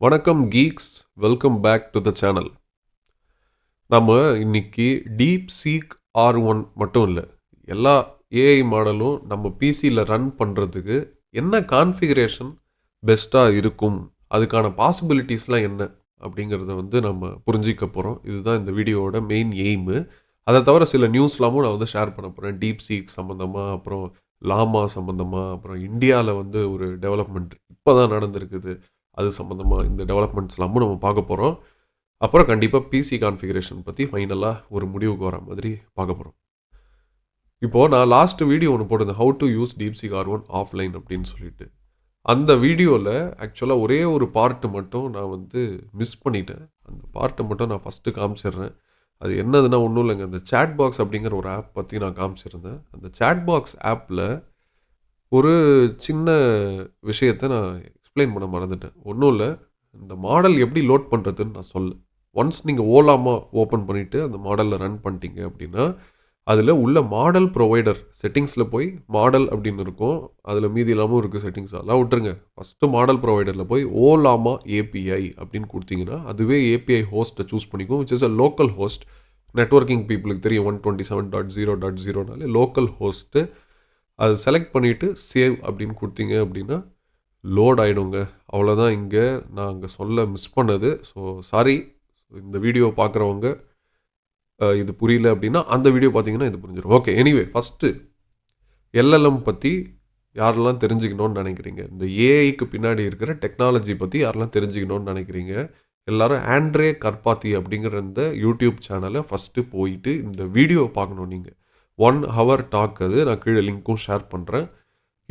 வணக்கம் geeks welcome back to the channel நம்ம இன்னைக்கு டீப் சீக் ஆர் ஒன் மட்டும் இல்லை எல்லா ஏஐ மாடலும் நம்ம பிசியில் ரன் பண்ணுறதுக்கு என்ன கான்ஃபிகரேஷன் பெஸ்ட்டாக இருக்கும் அதுக்கான பாசிபிலிட்டிஸ்லாம் என்ன அப்படிங்கிறத வந்து நம்ம புரிஞ்சிக்க போகிறோம் இதுதான் இந்த வீடியோவோட மெயின் எய்மு அதை தவிர சில நியூஸ்லாமும் நான் வந்து ஷேர் பண்ண போகிறேன் டீப் சீக் சம்மந்தமாக அப்புறம் லாமா சம்மந்தமாக அப்புறம் இந்தியாவில் வந்து ஒரு டெவலப்மெண்ட் இப்போ தான் நடந்திருக்குது. அது சம்மந்தமாக இந்த டெவலப்மெண்ட்ஸ்லாமும் நம்ம பார்க்க போகிறோம் அப்புறம் கண்டிப்பாக பிசி கான்ஃபிகரேஷன் பற்றி ஃபைனலாக ஒரு முடிவுக்கு வர மாதிரி பார்க்க போகிறோம் இப்போது நான் லாஸ்ட் வீடியோ ஒன்று போட்டிருந்தேன். How to use DeepSeek R one offline அப்படின்னு சொல்லிட்டு. அந்த வீடியோவில் ஆக்சுவலாக ஒரே ஒரு பார்ட்டு மட்டும் நான் வந்து மிஸ் பண்ணிட்டேன். அந்த பார்ட்டை மட்டும் நான் ஃபஸ்ட்டு காமிச்சிடுறேன். அது என்னதுன்னா ஒன்றும் இல்லைங்க. அந்த சேட் பாக்ஸ் அப்படிங்கிற ஒரு ஆப் பற்றி நான் காமிச்சிருந்தேன். அந்த சேட் பாக்ஸ் ஆப்பில் ஒரு சின்ன விஷயத்தை நான் எக்ஸ்பிளைன் பண்ண மறந்துட்டேன். ஒன்றும் இல்லை இந்த மாடல் எப்படி லோட் பண்ணுறதுன்னு நான் சொல்ல ஒன்ஸ் நீங்கள் ஓலாமா ஓப்பன் பண்ணிவிட்டு அந்த மாடலில் ரன் பண்ணிட்டீங்க அப்படின்னா அதில் உள்ள மாடல் ப்ரொவைடர் செட்டிங்ஸில் போய் மாடல் அப்படின்னு இருக்கும். அதில் மீதி இல்லாமல் இருக்குது செட்டிங்ஸ் அதெல்லாம் விட்டுருங்க. ஃபஸ்ட்டு மாடல் ப்ரொவைடரில் போய் ஓலாமா ஏபிஐ அப்படின்னு கொடுத்தீங்கன்னா அதுவே ஏபிஐ ஹோஸ்ட்டை சூஸ் பண்ணிக்கும். Which is a local host networking பீப்புளுக்கு தெரியும். One twenty seven dot zero dot ஜீரோனாலே local host அது செலக்ட் பண்ணிவிட்டு சேவ் அப்படின்னு கொடுத்தீங்க அப்படின்னா லோட் ஆகிடுங்க அவ்வளோதான் இங்கே நான் அங்கே சொல்ல மிஸ் பண்ணது. ஸோ சாரி இந்த வீடியோ பார்க்குறவங்க இது புரியல அப்படின்னா அந்த வீடியோ பார்த்தீங்கன்னா இது புரிஞ்சிடும் ஓகே எனிவே ஃபஸ்ட்டு எல்எல்எம் பற்றி யாரெல்லாம் தெரிஞ்சுக்கணும்னு நினைக்கிறீங்க? இந்த ஏஐக்கு பின்னாடி இருக்கிற டெக்னாலஜி பற்றி யாரெல்லாம் தெரிஞ்சுக்கணும்னு நினைக்கிறீங்க? எல்லாரும் ஆண்ட்ரே கர்பாத்தி அப்படிங்கிற இந்த யூடியூப் சேனலை ஃபஸ்ட்டு போயிட்டு இந்த வீடியோ பார்க்கணும் நீங்கள் ஒன் ஹவர் டாக் அது. நான் கீழே லிங்க்கும் ஷேர் பண்ணுறேன்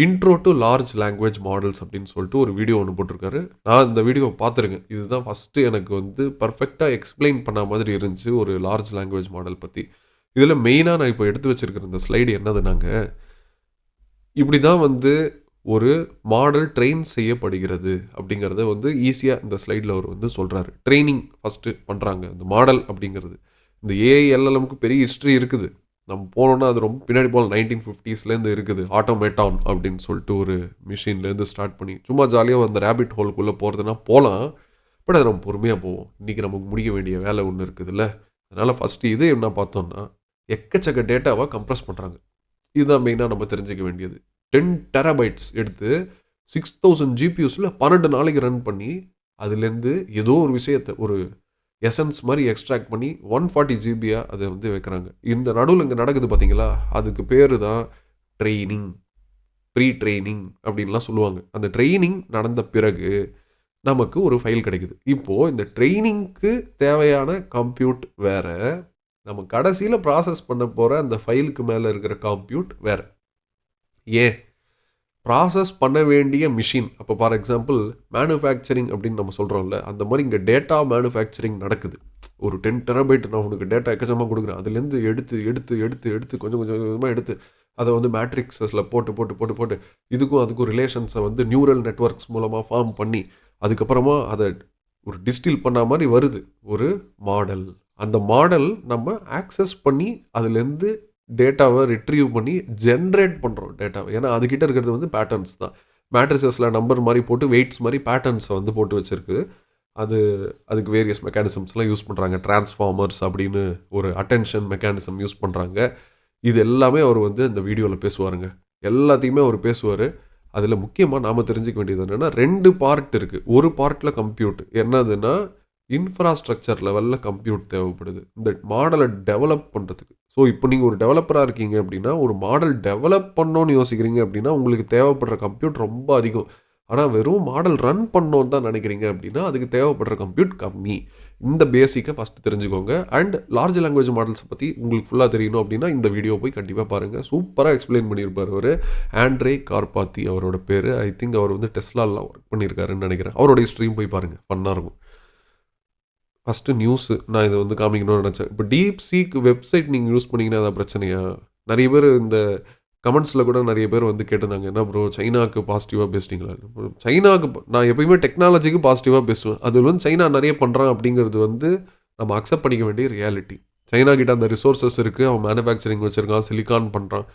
intro to large language models அப்படின்னு சொல்லிட்டு ஒரு வீடியோ ஒன்று போட்டிருக்காரு. நான் இந்த வீடியோ பார்த்துருக்கேன். இதுதான் ஃபஸ்ட்டு எனக்கு வந்து பர்ஃபெக்டாக எக்ஸ்பிளைன் பண்ண மாதிரி இருந்துச்சு ஒரு லார்ஜ் லாங்குவேஜ் மாடல் பற்றி இதில் மெயினாக நான் இப்போ எடுத்து வச்சுருக்கிற இந்த ஸ்லைடு என்னதுனாங்க இப்படி தான் வந்து ஒரு மாடல் ட்ரெயின் செய்யப்படுகிறது அப்படிங்கிறத வந்து ஈஸியாக இந்த ஸ்லைடில் அவர் வந்து சொல்கிறாரு ட்ரைனிங் ஃபஸ்ட்டு பண்ணுறாங்க இந்த மாடல் அப்படிங்கிறது. இந்த ஏஐஎல்எல்எம்க்கு பெரிய ஹிஸ்ட்ரி இருக்குது. நம்ம போனோன்னா அது ரொம்ப பின்னாடி போகலாம் நைன்டீன் ஃபிஃப்டிஸ்லேருந்து இருக்குது. ஆட்டோமேட்டான் அப்படின்னு சொல்லிட்டு ஒரு மிஷின்லேருந்து ஸ்டார்ட் பண்ணி சும்மா ஜாலியாக அந்த ரேபிட் ஹோலுக்குள்ளே போகிறதுனா போகலாம் பட் அது நம்ம பொறுமையாக போவோம். இன்றைக்கி நமக்கு முடிக்க வேண்டிய வேலை ஒன்று இருக்குதுல்ல. அதனால் ஃபஸ்ட்டு இது என்ன பார்த்தோம்னா எக்கச்சக்க டேட்டாவை கம்ப்ரஸ் பண்ணுறாங்க இதுதான் மெயினாக நம்ம தெரிஞ்சிக்க வேண்டியது. டென் டெராபைட்ஸ் எடுத்து சிக்ஸ் தௌசண்ட் ஜிபியூஸில் பன்னெண்டு நாளைக்கு ரன் பண்ணி அதுலேருந்து ஏதோ ஒரு விஷயத்தை ஒரு எசன்ஸ் மாதிரி எக்ஸ்ட்ராக்ட் பண்ணி ஒன் ஃபார்ட்டி ஜிபியாக அதை வந்து வைக்கிறாங்க. இந்த நடுவில் இங்கே நடக்குது பார்த்தீங்களா அதுக்கு பேர் தான் ட்ரைனிங் ப்ரீ ட்ரைனிங் அப்படின்லாம் சொல்லுவாங்க. அந்த ட்ரைனிங் நடந்த பிறகு நமக்கு ஒரு ஃபைல் கிடைக்குது. இப்போது இந்த ட்ரைனிங்க்கு தேவையான கம்ப்யூட் வேறு நம்ம கடைசியில் ப்ராசஸ் பண்ண போகிற அந்த ஃபைலுக்கு மேலே இருக்கிற கம்ப்யூட் வேற. ஏன்? ப்ராசஸ் பண்ண வேண்டிய மிஷின் அப்போ ஃபார் எக்ஸாம்பிள் மேனுஃபேக்சரிங் அப்படின்னு நம்ம சொல்கிறோம்ல அந்த மாதிரி இங்கே டேட்டா மேனுஃபேக்சரிங் நடக்குது. ஒரு டென் டெராபைட் நான் உனக்கு டேட்டா எக்கச்சமாக கொடுக்குறேன். அதுலேருந்து எடுத்து எடுத்து எடுத்து எடுத்து கொஞ்சம் கொஞ்சம் கொஞ்சமாக எடுத்து அதை வந்து மேட்ரிக்ஸஸில் போட்டு போட்டு போட்டு போட்டு இதுக்கும் அதுக்கும் ரிலேஷன்ஸை வந்து நியூரல் நெட்ஒர்க்ஸ் மூலமாக ஃபார்ம் பண்ணி அதுக்கப்புறமா அதை ஒரு டிஸ்டில் பண்ண மாதிரி வருது. ஒரு மாடல் அந்த மாடல் நம்ம ஆக்சஸ் பண்ணி அதுலேருந்து டேட்டாவை ரிட்ரீவ் பண்ணி ஜென்ரேட் பண்ணுறோம் டேட்டாவை ஏன்னா அதுக்கிட்ட இருக்கிறது வந்து பேட்டர்ன்ஸ் தான். மேட்ரிசஸில் நம்பர் மாதிரி போட்டு வெயிட்ஸ் மாதிரி பேட்டர்ன்ஸை வந்து போட்டு வச்சுருக்கு. அது அதுக்கு வேரியஸ் மெக்கானிசம்ஸ்லாம் யூஸ் பண்ணுறாங்க டிரான்ஸ்ஃபார்மர்ஸ் அப்படின்னு ஒரு அட்டென்ஷன் மெக்கானிசம் யூஸ் பண்ணுறாங்க இது எல்லாமே அவர் வந்து இந்த வீடியோவில் பேசுவாருங்க. எல்லாத்தையுமே அவர் பேசுவார். அதில் முக்கியமாக நாம் தெரிஞ்சுக்க வேண்டியது என்னென்னா ரெண்டு பார்ட் இருக்குது ஒரு பார்ட்டில் கம்ப்யூட் என்னதுன்னா இன்ஃப்ராஸ்ட்ரக்சர் லெவலில் கம்ப்யூட் தேவைப்படுது. இந்த மாடலை டெவலப் பண்ணுறதுக்கு ஸோ இப்போ நீங்கள் ஒரு டெவலப்பராக இருக்கீங்க அப்படின்னா ஒரு மாடல் டெவலப் பண்ணோன்னு யோசிக்கிறீங்க அப்படின்னா உங்களுக்கு தேவைப்படுற கம்ப்யூட் ரொம்ப அதிகம். ஆனால் வெறும் மாடல் ரன் பண்ணோன்னு தான் நினைக்கிறீங்க அப்படின்னா அதுக்கு தேவைப்படுற கம்ப்யூட் கம்மி. இந்த பேசிக்கை ஃபஸ்ட்டு தெரிஞ்சுக்கோங்க. அண்ட் லார்ஜ் லாங்குவேஜ் மாடல்ஸை பற்றி உங்களுக்கு ஃபுல்லாக தெரியணும் அப்படின்னா இந்த வீடியோ போய் கண்டிப்பாக பாருங்கள் சூப்பராக எக்ஸ்பிளைன் பண்ணியிருப்பார் அவர். ஆண்ட்ரே கார்பாத்தி அவரோட பேர். ஐ திங்க் அவர் வந்து டெஸ்லாலாம் ஒர்க் பண்ணியிருக்காருன்னு நினைக்கிறேன். அவரோட ஸ்ட்ரீம் போய் பாருங்கள் ஃபன்னாக இருக்கும். ஃபஸ்ட்டு நியூஸு நான் இதை வந்து காமிக்கணும்னு நினச்சேன். இப்போ டீப் சீக் வெப்சைட் நீங்கள் யூஸ் பண்ணிங்கன்னா அதான் பிரச்சனையா? நிறைய பேர் இந்த கமெண்ட்ஸில் கூட நிறைய பேர் வந்து கேட்டிருந்தாங்க. என்ன ப்ரோ சைனாவுக்கு பாசிட்டிவாக பேசிட்டீங்களா சைனாவுக்கு நான் எப்பயுமே டெக்னாலஜிக்கு பாசிட்டிவாக பேசுவேன். அது வந்து சைனா நிறைய பண்ணுறான் அப்படிங்கிறது வந்து நம்ம அக்செப்ட் பண்ணிக்க வேண்டிய ரியாலிட்டி சைனா கிட்ட அந்த ரிசோர்ஸஸ் இருக்குது அவன் மேனுஃபேக்சரிங் வச்சுருக்கான் சிலிக்கான் பண்ணுறான்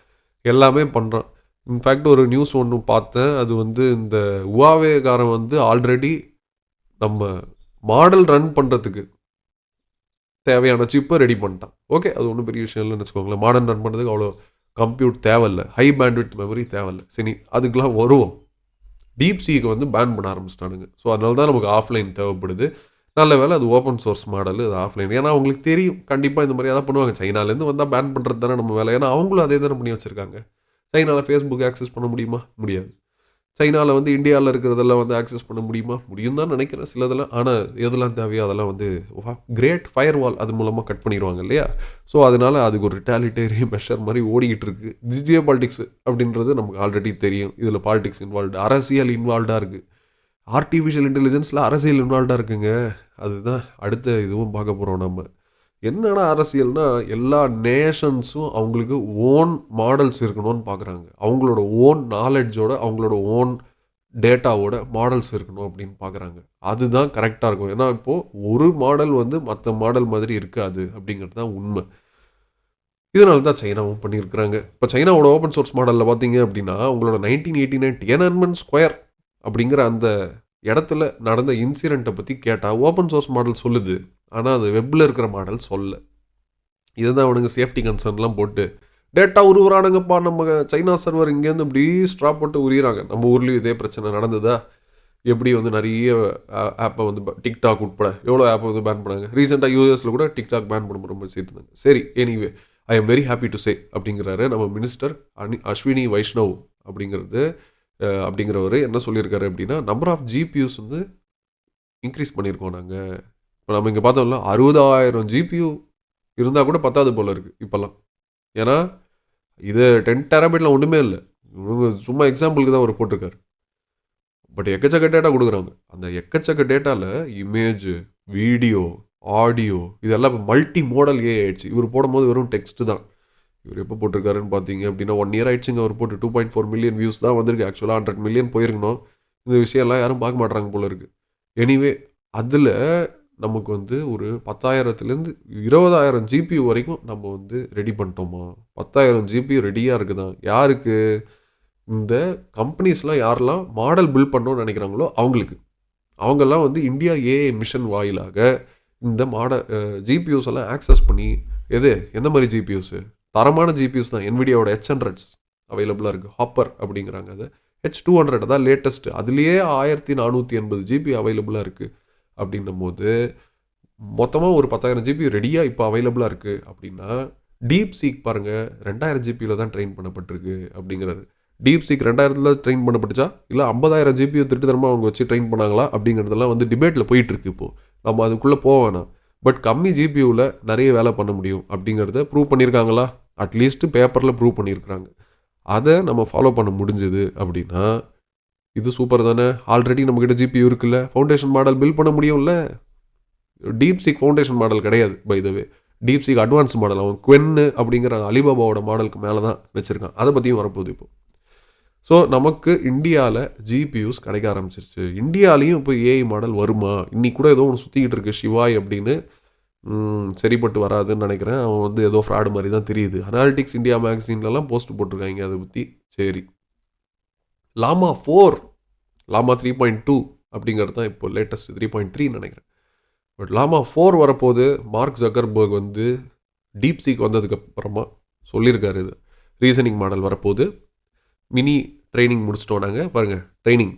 எல்லாமே பண்ணுறான் இன்ஃபேக்ட் ஒரு நியூஸ் ஒன்று பார்த்தேன். அது வந்து இந்த உவாவேகாரன் வந்து ஆல்ரெடி நம்ம மாடல் ரன் பண்ணுறதுக்கு தேவையான சிப்பை ரெடி பண்ணிட்டான். ஓகே அது ஒன்றும் பெரிய விஷயம் இல்லைன்னு வச்சுக்கோங்களேன். மாடல் ரன் பண்ணுறதுக்கு அவ்வளோ கம்ப்யூட் தேவையில்லை. ஹை பேண்ட்வித் மெமரி தேவையில்லை. சரி அதுக்கெலாம் வருவோம். டீப் சீக்கு வந்து பேன் பண்ண ஆரம்பிச்சிட்டானுங்க. ஸோ அதனால தான் நமக்கு ஆஃப்லைன் தேவைப்படுது. நல்ல வேலை அது ஓப்பன் சோர்ஸ் மாடல் அது ஆஃப்லைன் ஏன்னா அவங்களுக்கு தெரியும். கண்டிப்பாக இந்த மாதிரி அதான் பண்ணுவாங்க. சைனாலேருந்து வந்தால் பேன் பண்ணுறது தானே நம்ம வேலை. ஏன்னா அவங்களும் அதே தானே பண்ணி வச்சுருக்காங்க. சைனாவில் ஃபேஸ்புக் ஆக்சஸ் பண்ண முடியுமா? முடியாது. சைனாவில் வந்து இந்தியாவில் இருக்கிறதெல்லாம் வந்து ஆக்சஸ் பண்ண முடியுமா? முடியும் தான் நினைக்கிறேன் சிலதெல்லாம். ஆனால் எதெல்லாம் தேவையோ அதெல்லாம் வந்து கிரேட் ஃபயர் வால் அது மூலமாக கட் பண்ணிடுவாங்க இல்லையா? ஸோ அதனால அதுக்கு ஒரு ரிட்டாலிட்டரி மெஷர் மாதிரி ஓடிக்கிட்டு இருக்கு. ஜிஜியோ பாலிடிக்ஸ் அப்படின்றது நமக்கு ஆல்ரெடி தெரியும். இதில் பாலிடிக்ஸ் இன்வால்வ்டு அரசியல் இன்வால்வ்டாக இருக்குது ஆர்டிஃபிஷியல் இன்டெலிஜென்ஸில் அரசியல் இன்வால்வ்டாக இருக்குங்க. அதுதான் அடுத்த இதுவும் பார்க்க போகிறோம் நம்ம. என்னடா அரசியல்னால் எல்லா நேஷன்ஸும் அவங்களுக்கு ஓன் மாடல்ஸ் இருக்கணும்னு பார்க்குறாங்க அவங்களோட ஓன் நாலெட்ஜோட அவங்களோட ஓன் டேட்டாவோட மாடல்ஸ் இருக்கணும் அப்படின்னு பார்க்குறாங்க அதுதான் கரெக்டாக இருக்கும். ஏன்னா இப்போது ஒரு மாடல் வந்து மற்ற மாடல் மாதிரி இருக்காது அப்படிங்கிறது தான் உண்மை. இதனால தான் சைனாவும் பண்ணியிருக்கிறாங்க. இப்போ சைனாவோட ஓப்பன் சோர்ஸ் மாடலில் பார்த்தீங்க அப்படின்னா அவங்களோட nineteen eighty nine Tiananmen square அப்படிங்கிற அந்த இடத்துல நடந்த இன்சிடெண்ட்டை பற்றி கேட்டால் ஓப்பன் சோர்ஸ் மாடல் சொல்லுது. ஆனால் அது வெப்பில் இருக்கிற மாடல் சொல்ல. இதுதான் அவனுங்க சேஃப்டி கன்சர்ன்லாம் போட்டு டேட்டா உருவுறானுங்கப்பா நம்ம சைனா சர்வர் இங்கேருந்து இப்படி ஸ்ட்ராப் போட்டு உரியிறாங்க. நம்ம ஊர்லேயும் இதே பிரச்சனை நடந்ததா? எப்படி வந்து நிறைய ஆப்பை வந்து டிக்டாக் உட்பட எவ்வளோ ஆப்பை வந்து பேன் பண்ணாங்க? ரீசெண்டாக யூஎஸில் கூட டிக்டாக் பேன் பண்ண ரொம்ப சேர்த்துனாங்க. சரி anyway I am very happy to say அப்படிங்கிறாரு நம்ம மினிஸ்டர் அனி அஸ்வினி வைஷ்ணவ் அப்படிங்கிறது அப்படிங்கிறவர் என்ன சொல்லியிருக்காரு அப்படின்னா நம்பர் ஆஃப் ஜிபியூஸ் வந்து இன்க்ரீஸ் பண்ணியிருக்கோம் நாங்கள் இப்போ நம்ம இங்கே பார்த்தோம்ல அறுபதாயிரம் ஜிபியூ இருந்தால் கூட பத்தாது போல் இருக்குது இப்போல்லாம். ஏன்னா இது டென் டெராபைட்டில் ஒன்றுமே இல்லை. இவங்க சும்மா எக்ஸாம்பிளுக்கு தான் அவர் போட்டிருக்காரு. பட் எக்கச்சக்க டேட்டா கொடுக்குறாங்க. அந்த எக்கச்சக்க டேட்டாவில் இமேஜ் வீடியோ ஆடியோ இதெல்லாம் இப்போ மல்டி மாடல் ஏ ஆயிடுச்சு. இவர் போடும்போது வெறும் டெக்ஸ்ட்டு தான். இவர் எப்போ போட்டிருக்காருன்னு பார்த்தீங்க அப்படின்னா ஒன் இயர் ஆயிடுச்சுங்க. அவர் போட்டு two point four million views தான் வந்திருக்கு. ஆக்சுவலாக ஹண்ட்ரட் மில்லியன் போயிருக்கணும். இந்த விஷயம்லாம் யாரும் பார்க்க மாட்றாங்க போல இருக்குது எனிவே அதில் நமக்கு வந்து ஒரு பத்தாயிரத்துலேருந்து இருபதாயிரம் ஜிபி வரைக்கும் நம்ம வந்து ரெடி பண்ணிட்டோமா? பத்தாயிரம் ஜிபி ரெடியாக இருக்குதான் யாருக்கு? இந்த கம்பெனிஸ்லாம் யாரெல்லாம் மாடல் பில்ட் பண்ணோன்னு நினைக்கிறாங்களோ அவங்களுக்கு. அவங்கெல்லாம் வந்து இந்தியா ஏஐ மிஷன் வாயிலாக இந்த மாட ஜிபியூஸ் எல்லாம் ஆக்சஸ் பண்ணி எது? எந்த மாதிரி ஜிபியூஸு தரமான ஜிபியூஸ் தான். என்விடியாவோட ஹெச் ஹண்ட்ரட்ஸ் அவைலபிளாக இருக்குது ஹாப்பர் அப்படிங்கிறாங்க அதை. ஹெச் டூ ஹண்ட்ரட் தான் லேட்டஸ்ட்டு அதுலேயே ஆயிரத்தி நானூற்றி எண்பது ஜிபி அவைலபிளாக இருக்குது அப்படின்னும் போது மொத்தமாக ஒரு பத்தாயிரம் ஜிபி ரெடியாக இப்போ அவைலபிளாக இருக்குது அப்படின்னா டீப் சீக் பாருங்கள் ரெண்டாயிரம் ஜிபியில் தான் ட்ரெயின் பண்ணப்பட்டிருக்கு அப்படிங்கிறது டீப் சீக் ரெண்டாயிரத்தில் ட்ரெயின் பண்ணப்பட்டுச்சா? இல்லை ஐம்பதாயிரம் ஜிபியை திருட்டுத்தரமாக அவங்க வச்சு ட்ரெயின் பண்ணாங்களா? அப்படிங்கிறதெல்லாம் வந்து டிபேட்டில் போயிட்டுருக்கு இப்போது நம்ம அதுக்குள்ளே போக வேணாம். பட் கம்மி ஜிபியூவில் நிறைய வேலை பண்ண முடியும் அப்படிங்கிறத ப்ரூவ் பண்ணியிருக்காங்களா அட்லீஸ்ட்டு பேப்பரில் ப்ரூவ் பண்ணியிருக்கிறாங்க அதை நம்ம ஃபாலோ பண்ண முடிஞ்சது அப்படின்னா இது சூப்பர் தானே? ஆல்ரெடி நம்மக்கிட்ட ஜிபியூ இருக்குல்ல. ஃபவுண்டேஷன் மாடல் பில்ட் பண்ண முடியும்ல? டீப் சீக் ஃபவுண்டேஷன் மாடல் கிடையாது by the way DeepSeek advance model அவன் குவென்னு அப்படிங்கிற அலிபாபாவோட மாடலுக்கு மேலே தான் வச்சுருக்கான். அதை பற்றியும் வரப்போகுது இப்போ. ஸோ நமக்கு இந்தியாவில் ஜிபியூஸ் கிடைக்க ஆரம்பிச்சிருச்சு. இந்தியாலையும் இப்போ ஏஐ மாடல் வருமா? இன்றைக்கி கூட ஏதோ ஒன்று சுற்றிக்கிட்டு இருக்கு சிவாய் அப்படின்னு. சரிப்பட்டு வராதுன்னு நினைக்கிறேன். அவன் வந்து ஏதோ ஃப்ராடு மாதிரி தான் தெரியுது. அனாலிட்டிக்ஸ் இந்தியா மேக்சின்லலாம் போஸ்ட் போட்டிருக்காங்க அதை பற்றி சரி. Llama four Llama three point two அப்படிங்கிறது தான் இப்போ லேட்டஸ்ட் த்ரீ பாயிண்ட் த்ரீ நினைக்கிறேன். பட் லாமா ஃபோர் வரப்போது மார்க் ஜக்கர்பர்க் வந்து டீப் சீக் வந்ததுக்கப்புறமா சொல்லியிருக்காரு இது. ரீசனிங் மாடல் வரப்போது. மினி ட்ரைனிங் முடிச்சிட்டோம் நாங்கள் பாருங்கள் ட்ரைனிங்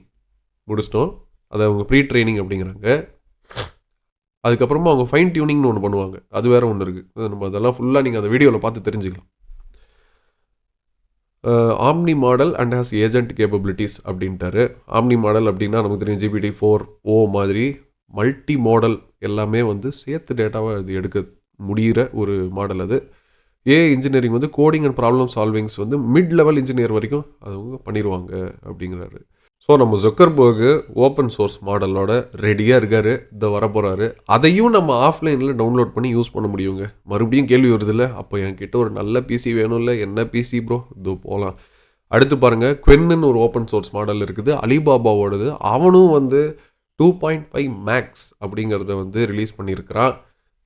முடிச்சிட்டோம். அதை அவங்க ப்ரீ ட்ரைனிங் அப்படிங்கிறாங்க. அதுக்கப்புறமா அவங்க ஃபைன் டியூனிங்னு ஒன்று பண்ணுவாங்க. அது வேறு ஒன்று இருக்குது நம்ம அதெல்லாம் ஃபுல்லாக நீங்கள் அந்த வீடியோவில் பார்த்து தெரிஞ்சுக்கலாம். Omni model and has agent capabilities அப்படின்ட்டாரு. ஆம்னி மாடல் அப்படின்னா நமக்கு தெரியும் ஜிபிடி ஃபோர் ஓ மாதிரி மல்டி மாடல் எல்லாமே வந்து சேர்த்து டேட்டாவாக இது எடுக்க முடிகிற ஒரு மாடல் அது. ஏ இன்ஜினியரிங் வந்து கோடிங் அண்ட் ப்ராப்ளம் சால்விங்ஸ் வந்து மிட் லெவல் இன்ஜினியர் வரைக்கும் அவங்க பண்ணிடுவாங்க அப்படிங்கிறாரு. ஸோ நம்ம ஜொக்கர்பர்கு ஓப்பன் சோர்ஸ் மாடலோட ரெடியாக இருக்கார். இதை வரப்போகிறாரு அதையும் நம்ம ஆஃப்லைனில் டவுன்லோட் பண்ணி யூஸ் பண்ண முடியுங்க. மறுபடியும் கேள்வி வருதில்ல? அப்போ என்கிட்ட ஒரு நல்ல பிசி வேணும்ல? என்ன பிசி ப்ரோ இதோ போகலாம் அடுத்து பாருங்கள் குவென்னு ஒரு ஓப்பன் சோர்ஸ் மாடல் இருக்குது. அலிபாபாவோடது அவனும் வந்து டூ பாயிண்ட் ஃபைவ் மேக்ஸ் அப்படிங்கிறத வந்து ரிலீஸ் பண்ணியிருக்கிறான்.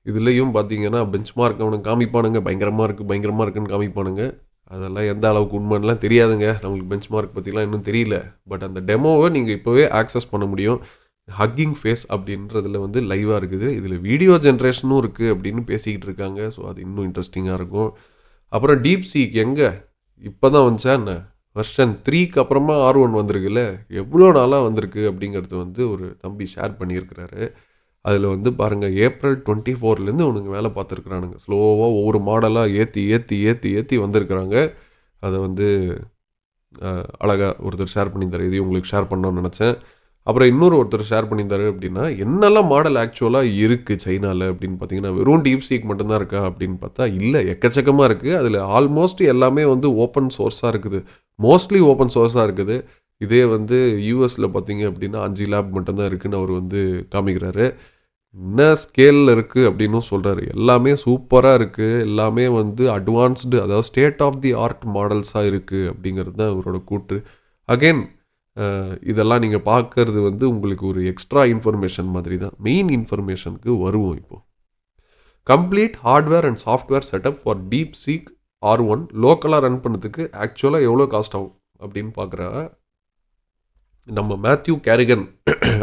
இதுலேயும் பார்த்தீங்கன்னா பெஞ்ச் மார்க் அவனுக்கு காமிப்பானுங்க. பயங்கரமாக இருக்குது பயங்கரமாக இருக்குன்னு காமிப்பானுங்க. அதெல்லாம் எந்த அளவுக்கு உண்மைன்னுலாம் தெரியாதுங்க. நம்மளுக்கு பெஞ்ச் மார்க் பற்றிலாம் இன்னும் தெரியல. பட் அந்த டெமோவை நீங்கள் இப்போவே ஆக்சஸ் பண்ண முடியும். ஹக்கிங் ஃபேஸ் அப்படின்றதுல வந்து லைவாக இருக்குது. இதில் வீடியோ ஜென்ரேஷனும் இருக்குது அப்படின்னு பேசிக்கிட்டு இருக்காங்க. ஸோ அது இன்னும் இன்ட்ரெஸ்டிங்காக இருக்கும். அப்புறம் டீப் சீக் எங்கே? இப்போ தான் வந்துச்சா என்ன? வருஷன் த்ரீக்கு அப்புறமா ஆர் ஒன் வந்திருக்குல்ல? எவ்வளோ நாளாக வந்திருக்கு அப்படிங்கிறது வந்து ஒரு தம்பி ஷேர் பண்ணியிருக்கிறாரு. அதில் வந்து பாருங்கள் ஏப்ரல் டுவெண்ட்டி ஃபோர்லேருந்து உனக்கு வேலை பார்த்துருக்குறானுங்க. ஸ்லோவாக ஒவ்வொரு மாடலாக ஏற்றி ஏற்றி ஏற்றி ஏற்றி வந்திருக்கிறாங்க. அதை வந்து அழகாக ஒருத்தர் ஷேர் பண்ணியிருந்தார். இதையும் உங்களுக்கு ஷேர் பண்ணணும்னு நினச்சேன். அப்புறம் இன்னொரு ஒருத்தர் ஷேர் பண்ணியிருந்தாரு அப்படின்னா என்னெல்லாம் மாடல் ஆக்சுவலாக இருக்குது சைனாவில் அப்படின்னு பார்த்தீங்கன்னா வெறும் டீப் சீக் மட்டும்தான் இருக்கா அப்படின்னு பார்த்தா இல்லை எக்கச்சக்கமாக இருக்குது அதில் ஆல்மோஸ்ட் எல்லாமே வந்து ஓப்பன் சோர்ஸாக இருக்குது. மோஸ்ட்லி ஓப்பன் சோர்ஸாக இருக்குது. இதே வந்து யூஎஸில் பார்த்தீங்க அப்படின்னா அஞ்சு லேப் மட்டும்தான் இருக்குதுன்னு அவர் வந்து காமிக்கிறாரு. என்ன ஸ்கேலில் இருக்குது அப்படின்னும் சொல்கிறாரு எல்லாமே சூப்பராக இருக்குது எல்லாமே வந்து அட்வான்ஸ்டு அதாவது ஸ்டேட் ஆஃப் தி ஆர்ட் மாடல்ஸாக இருக்குது அப்படிங்கிறது தான் இவரோட கூற்று. அகெயின் இதெல்லாம் நீங்கள் பார்க்கறது வந்து உங்களுக்கு ஒரு எக்ஸ்ட்ரா இன்ஃபர்மேஷன் மாதிரி தான். மெயின் இன்ஃபர்மேஷனுக்கு வருவோம் இப்போது complete hardware and software setup for DeepSeek R one லோக்கலாக run பண்ணதுக்கு ஆக்சுவலாக எவ்வளோ காஸ்ட் ஆகும் அப்படின்னு பார்க்குறா. நம்ம மேத்யூ கேரிகன்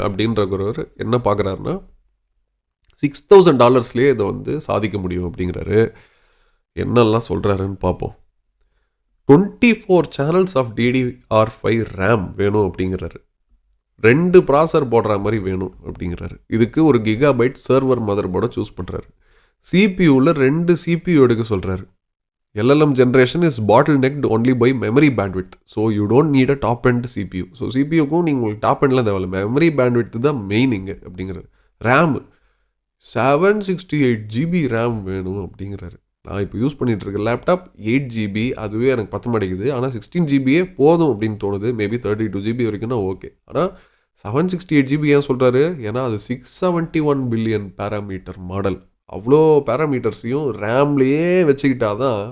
அப்படின்றவர் என்ன பார்க்குறாருன்னா சிக்ஸ் தௌசண்ட் டாலர்ஸ்லேயே இதை வந்து சாதிக்க முடியும் அப்படிங்கிறாரு. என்னெல்லாம் சொல்கிறாருன்னு பார்ப்போம். Twenty four channels of DDR five RAM வேணும் அப்படிங்கிறாரு. ரெண்டு ப்ராசர் போடுற மாதிரி வேணும் அப்படிங்கிறாரு. இதுக்கு ஒரு கிகாபைட் சர்வர் மதர் போர்டை சூஸ் பண்ணுறாரு சிபியூவில் ரெண்டு சிபியூ எடுக்க சொல்கிறாரு LLM generation is bottleneck only by memory bandwidth so you don't need a top end CPU so சிபியூக்கும் நீங்கள் உங்களுக்கு டாப் அண்ட்லாம் தேவையில்ல மெமரி பேண்ட்வித் தான் மெயின் இங்கே அப்படிங்கிறாரு. RAM seven sixty eight GB RAM வேணும் அப்படிங்கிறாரு. நான் இப்போ யூஸ் பண்ணிகிட்டு இருக்க லேப்டாப் எயிட் ஜிபி அதுவே எனக்கு பத்த மாட்டேங்குது. ஆனால் சிக்ஸ்டீன் ஜிபியே போதும் அப்படின்னு தோணுது. மேபி தேர்ட்டி டூ ஜிபி வரைக்கும்னா ஓகே ஆனால் செவன் சிக்ஸ்டி எயிட் ஜிபி ஏன் சொல்கிறாரு ஏன்னா அது six seventy one billion parameter model அவ்வளோ பேராமீட்டர்ஸையும் ரேம்லேயே வச்சுக்கிட்டா தான்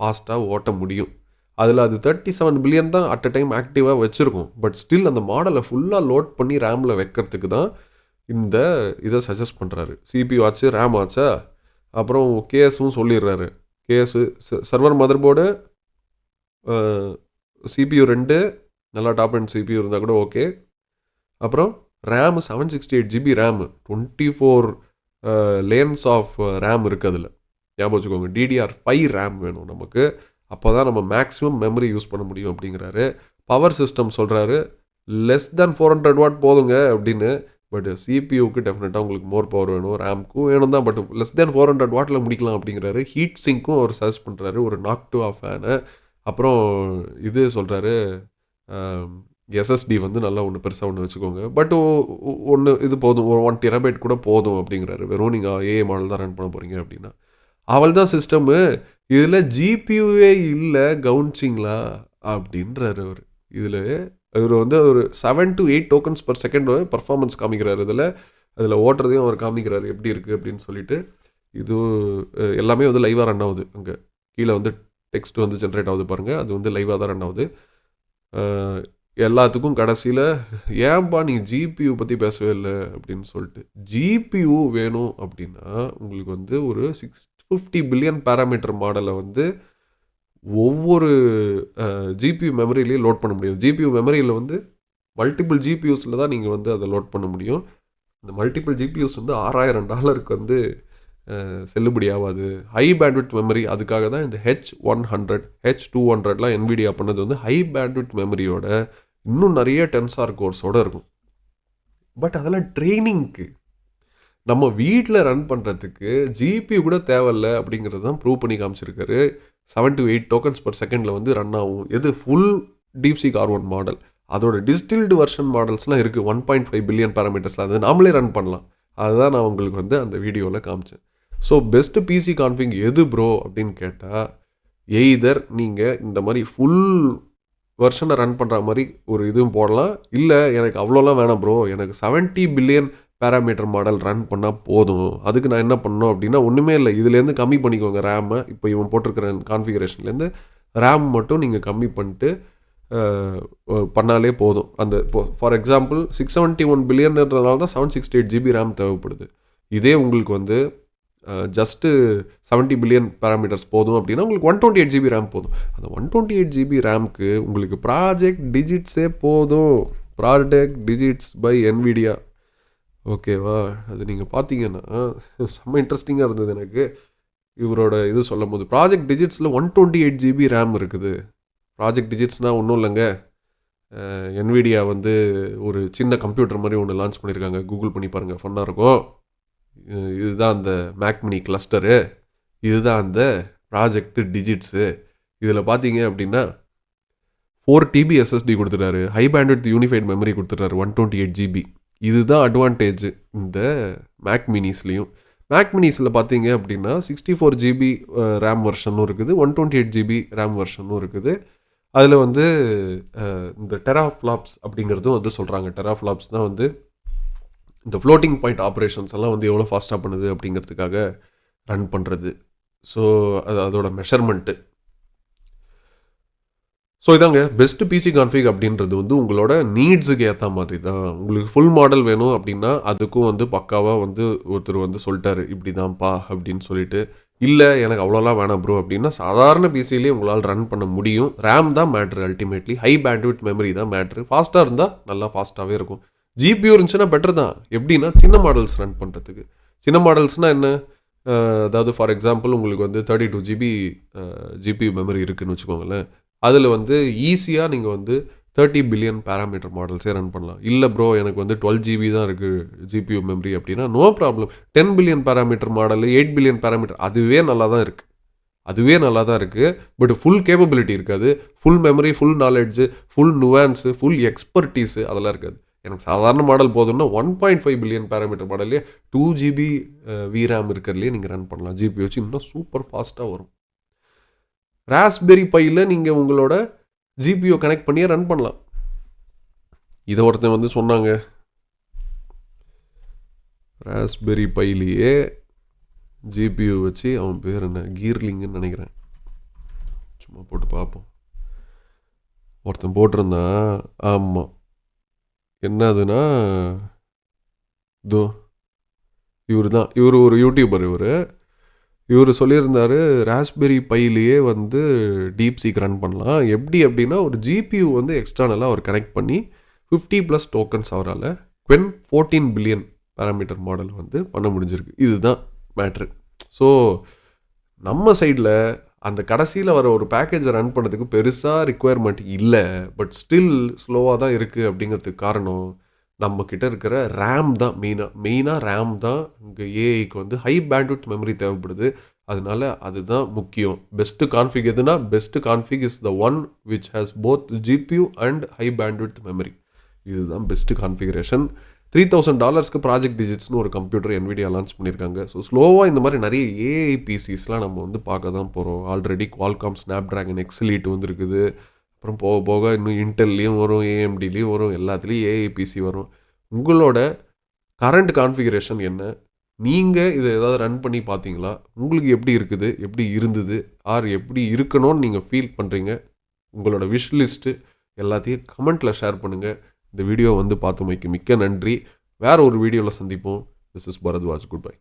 ஃபாஸ்ட்டாக ஓட்ட முடியும். அதில் அது தேர்ட்டி செவன் பில்லியன் தான் அட் அ டைம் ஆக்டிவாக வச்சுருக்கும். பட் ஸ்டில் அந்த மாடலை ஃபுல்லாக லோட் பண்ணி ரேமில் வைக்கிறதுக்கு தான் இந்த இதை சஜஸ்ட் பண்ணுறாரு சிபியூ ஆச்சு ரேம் ஆச்சா? அப்புறம் கேஸும் சொல்லிடுறாரு. Case server motherboard CPU ரெண்டு நல்லா டாப் அண்ட் சிபியூ இருந்தால் கூட ஓகே அப்புறம் RAM seven sixty eight GB RAM twenty four lanes of RAM இருக்குது அதில். ஞாபகம் வச்சுக்கோங்க. டிடிஆர் ஃபைவ் ரேம் வேணும் நமக்கு. அப்போ தான் நம்ம மேக்ஸிமம் மெமரி யூஸ் பண்ண முடியும் அப்படிங்கிறாரு. பவர் சிஸ்டம் சொல்கிறாரு less than four hundred watt போதுங்க அப்படின்னு. பட் சிபியூக்கு டெஃபினட்டாக உங்களுக்கு மோர் பவர் வேணும். ரேம்க்கும் வேணும் தான். But less than four hundred வாட்டில் முடிக்கலாம் அப்படிங்கிறாரு. ஹீட் சிங்க்கும் அவர் சஜஸ்ட் பண்ணுறாரு ஒரு நாக் டூ ஆஃப் ஃபேனு அப்புறம் இது சொல்கிறாரு எஸ்எஸ்டி வந்து நல்லா ஒன்று பெருசாக ஒன்று வச்சுக்கோங்க. பட் ஒன்று இது போதும். ஒரு ஒன் டெரபேட் கூட போதும் அப்படிங்கிறாரு. வெறும் நீங்கள் ஏஏ மாடல் தான் ரன் பண்ண போகிறீங்க அப்படின்னா. அவள் தான் சிஸ்டமு. இதில் ஜிபியூவே இல்லை கவுன்சிங்களா அப்படின்றாரு அவர். இதில் இவர் வந்து ஒரு seven to eight tokens per second performance காமிக்கிறாரு இதில். அதில் ஓட்டுறதையும் அவர் காமிக்கிறாரு எப்படி இருக்குது அப்படின்னு சொல்லிட்டு. இது எல்லாமே வந்து லைவாக ரன் ஆகுது அங்கே. கீழே வந்து டெக்ஸ்ட் வந்து ஜென்ரேட் ஆகுது பாருங்கள் அது வந்து லைவாக தான் ரன் ஆகுது. எல்லாத்துக்கும் கடைசியில் ஏன்பா நீ ஜிபியூ பற்றி பேசவே இல்லை? அப்படின்னு சொல்லிட்டு. ஜிபியூ வேணும் அப்படின்னா உங்களுக்கு வந்து ஒரு சிக்ஸ் ஃபிஃப்டி பில்லியன் பேராமீட்டர் மாடலை வந்து ஒவ்வொரு ஜிபியூ மெமரியிலையும் லோட் பண்ண முடியும். ஜிபியூ மெமரியில் வந்து மல்டிபிள் ஜிபியூஸில் தான் நீங்கள் வந்து அதை லோட் பண்ண முடியும். இந்த மல்டிபிள் ஜிபியூஸ் வந்து ஆறாயிரம் டாலருக்கு வந்து செல்லுபடி ஆகாது ஹை பேண்ட்வித் மெமரி அதுக்காக தான் இந்த H one hundred H two ஹண்ட்ரட்லாம் Nvidia பண்ணது வந்து ஹை பேண்ட்வித் மெமரியோட இன்னும் நிறைய டென்சார் கோர்ஸோடு இருக்கும். பட் அதெல்லாம் ட்ரைனிங்க்கு நம்ம வீட்டில் ரன் பண்ணுறதுக்கு ஜிபி கூட தேவையில்ல அப்படிங்கிறது தான் ப்ரூவ் பண்ணி காமிச்சிருக்காரு. Seven to eight tokens per செகண்டில் வந்து ரன் ஆகும். எது full DeepSeek R one model அதோட டிஸ்டில்டு வெர்ஷன் மாடல்ஸ்லாம் இருக்குது ஒன் பாயிண்ட் ஃபைவ் பில்லியன் பேராமீட்டர்ஸில் அது நாமளே ரன் பண்ணலாம். அதுதான் நான் உங்களுக்கு வந்து அந்த வீடியோவில் காமிச்சேன். ஸோ பெஸ்ட்டு பிசி கான்ஃபிங் எது ப்ரோ அப்படின்னு கேட்டால் எய்தர் நீங்கள் இந்த மாதிரி ஃபுல் வெர்ஷனை ரன் பண்ணுற மாதிரி ஒரு இதுவும் போடலாம். இல்லை எனக்கு அவ்வளோலாம் வேணாம் ப்ரோ எனக்கு seventy billion parameter model run பண்ணால் போதும். அதுக்கு நான் என்ன பண்ணணும் அப்படின்னா ஒன்றுமே இல்லை. இதுலேருந்து கம்மி பண்ணிக்கோங்க ரேமை இப்போ இவன் போட்டிருக்கிற கான்ஃபிகரேஷன்லேருந்து ரேம் மட்டும் நீங்கள் கம்மி பண்ணிட்டு பண்ணாலே போதும். அந்த இப்போ for example six seventy one பில்லியன்றதுனால தான் seven sixty eight GB RAM தேவைப்படுது. இதே உங்களுக்கு வந்து ஜஸ்ட்டு செவன்ட்டி பில்லியன் பேராமீட்டர்ஸ் போதும் அப்படின்னா உங்களுக்கு one twenty eight GB RAM போதும். அந்த ஒன் டுவெண்ட்டி எயிட் ஜிபி ரேம்க்கு உங்களுக்கு ப்ராஜெக்ட் டிஜிட்ஸே போதும். ப்ராடக்ட் டிஜிட்ஸ் பை என்விடியா ஓகேவா? அது நீங்கள் பார்த்தீங்கன்னா செம்ம இன்ட்ரெஸ்டிங்காக இருந்தது எனக்கு. இவரோட இது சொல்லும் போது project டிஜிட்ஸில் one twenty eight GB RAM இருக்குது. ப்ராஜெக்ட் டிஜிட்ஸ்னால் ஒன்றும் இல்லைங்க. என்விடியா வந்து ஒரு சின்ன கம்ப்யூட்டர் மாதிரி ஒன்று லான்ச் பண்ணியிருக்காங்க. கூகுள் பண்ணி பாருங்கள் ஃபன்னாக இருக்கும். இதுதான் அந்த மேக் மினி கிளஸ்டரு இதுதான் அந்த ப்ராஜெக்ட் டிஜிட்ஸு இதில் பார்த்தீங்க அப்படின்னா ஃபோர் டிபி எஸ்எஸ்டி கொடுத்துட்டாரு. ஹை பேண்ட்வித் யூனிஃபைட் மெமரி கொடுத்துட்டாரு ஒன் டுவெண்ட்டி எயிட் ஜிபி இதுதான் அட்வான்டேஜ் இந்த மேக் மினிஸ்லேயும் மேக் மினிஸில் பார்த்தீங்க அப்படின்னா சிக்ஸ்டி ஃபோர் ஜிபி ரேம் வெர்ஷனும் இருக்குது. One twenty eight GB RAM வெர்ஷனும் இருக்குது. அதில் வந்து இந்த இந்த டெராஃப்ளாப்ஸ் அப்படிங்கிறதும் வந்து சொல்கிறாங்க டெராஃப்ளாப்ஸ் தான் வந்து இந்த ஃப்ளோட்டிங் பாயிண்ட் ஆப்ரேஷன்ஸ் எல்லாம் வந்து எவ்வளோ ஃபாஸ்ட்டாக பண்ணுது அப்படிங்கிறதுக்காக ரன் பண்ணுறது ஸோ அது அதோட மெஷர்மெண்ட்டு ஸோ இதாங்க பெஸ்ட் பிசி கான்ஃபிக் அப்படின்றது வந்து உங்களோட நீட்ஸுக்கு ஏற்ற மாதிரி தான். உங்களுக்கு ஃபுல் மாடல் வேணும் அப்படின்னா அதுக்கும் வந்து பக்காவாக வந்து ஒருத்தர் வந்து சொல்லிட்டாரு இப்படி தான்ப்பா அப்படின்னு சொல்லிட்டு இல்லை எனக்கு அவ்வளோலாம் வேணாம் ப்ரோ அப்படின்னா சாதாரண பிசிலேயே உங்களால் ரன் பண்ண முடியும். ரேம் தான் matter ultimately high bandwidth memory தான் மேட்ரு ஃபாஸ்ட்டாக இருந்தால் நல்லா ஃபாஸ்ட்டாகவே இருக்கும். ஜிபியூ இருந்துச்சுன்னா பெட்டர் தான். எப்படின்னா சின்ன மாடல்ஸ் ரன் பண்ணுறதுக்கு சின்ன மாடல்ஸ்னால் என்ன? அதாவது ஃபார் எக்ஸாம்பிள் உங்களுக்கு வந்து thirty two GB GB memory இருக்குன்னு வச்சுக்கோங்களேன். அதில் வந்து ஈஸியாக நீங்கள் வந்து தேர்ட்டி பில்லியன் பேராமீட்டர் மாடல்ஸே ரன் பண்ணலாம். இல்லை ப்ரோ எனக்கு வந்து டுவெல் ஜிபி தான் இருக்குது ஜிபியூ மெமரி அப்படின்னா no problem ten billion parameter model eight billion parameter அதுவே நல்லா தான் இருக்குது அதுவே நல்லா தான் இருக்குது பட் ஃபுல் கேப்பபிலிட்டி இருக்காது. Full memory full knowledge full nuance full expertise அதெல்லாம் இருக்காது. எனக்கு சாதாரண model போதும்னா one point five billion parameter மாடல்லே two GB VRAM இருக்கிறதுலே நீங்கள் ரன் பண்ணலாம். ஜிபி வச்சு இன்னும் சூப்பர் ஃபாஸ்ட்டாக வரும். ராஸ்பெரி பையில் நீங்கள் உங்களோட ஜிபிஓ கனெக்ட் பண்ணியே ரன் பண்ணலாம். இதை ஒருத்தன் வந்து சொன்னாங்க. ராஸ்பெரி பையிலேயே ஜிபியூ வச்சு அவன் பேர் என்ன? கீர்லிங்குன்னு நினைக்கிறேன். சும்மா போட்டு பார்ப்போம். ஒருத்தன் போட்டிருந்தான். ஆமாம் என்னதுன்னா இதோ. இவர் தான் இவர் ஒரு யூடியூபர் இவர். இவர் சொல்லியிருந்தாரு ராஸ்பெரி பையிலேயே வந்து டீப் சீக் ரன் பண்ணலாம். எப்படி அப்படின்னா ஒரு ஜிபியூ வந்து எக்ஸ்டர்னலாக அவர் கனெக்ட் பண்ணி ஃபிஃப்டி ப்ளஸ் டோக்கன்ஸ் அவரால் Qwen fourteen billion parameter model வந்து பண்ண முடிஞ்சிருக்கு. இதுதான் மேட்ரு ஸோ நம்ம சைடில் அந்த கடைசியில் வர ஒரு பேக்கேஜை ரன் பண்ணதுக்கு பெருசாக ரிக்குவயர்மெண்ட் இல்லை பட் ஸ்டில் ஸ்லோவாக தான் இருக்குது அப்படிங்கிறதுக்கு காரணம் நம்ம இருக்கிற ரேம் தான் மெயினாக மெயினாக ரேம் தான் இங்கே ஏஐக்கு வந்து ஹை பேண்ட்வித் மெமரி தேவைப்படுது. அதனால அதுதான் முக்கியம். பெஸ்ட்டு கான்ஃபிக் எதுனா best config is the one which has both GPU and high bandwidth memory இதுதான் பெஸ்ட்டு கான்ஃபிகரேஷன் த்ரீ தௌசண்ட் டாலர்ஸ்க்கு ப்ராஜெக்ட் டிஜிட்ஸ்னு ஒரு கம்ப்யூட்டர் என்விடியா லான்ச் பண்ணியிருக்காங்க. ஸோ ஸ்லோவாக இந்த மாதிரி நிறைய ஏஐ பிசிஸ்லாம் நம்ம வந்து பார்க்க தான் போகிறோம் already Qualcomm Snapdragon X Elite வந்துருக்குது. அப்புறம் போக போக இன்னும் இன்டெல்லையும் வரும் ஏஎம்டிலையும் வரும் எல்லாத்துலேயும் ஏஐபிசி வரும். உங்களோட கரண்ட் கான்ஃபிகரேஷன் என்ன? நீங்கள் இதை ஏதாவது ரன் பண்ணி பார்த்தீங்களா? உங்களுக்கு எப்படி இருக்குது? எப்படி இருந்தது? ஆர் எப்படி இருக்கணும்னு நீங்கள் ஃபீல் பண்ணுறீங்க உங்களோட விஷ் லிஸ்ட்டு எல்லாத்தையும் கமெண்ட்டில் ஷேர் பண்ணுங்கள் இந்த வீடியோ வந்து பார்த்தமைக்கு மிக்க நன்றி. வேறு ஒரு வீடியோவில் சந்திப்போம். This is Bharadwaj. Good bye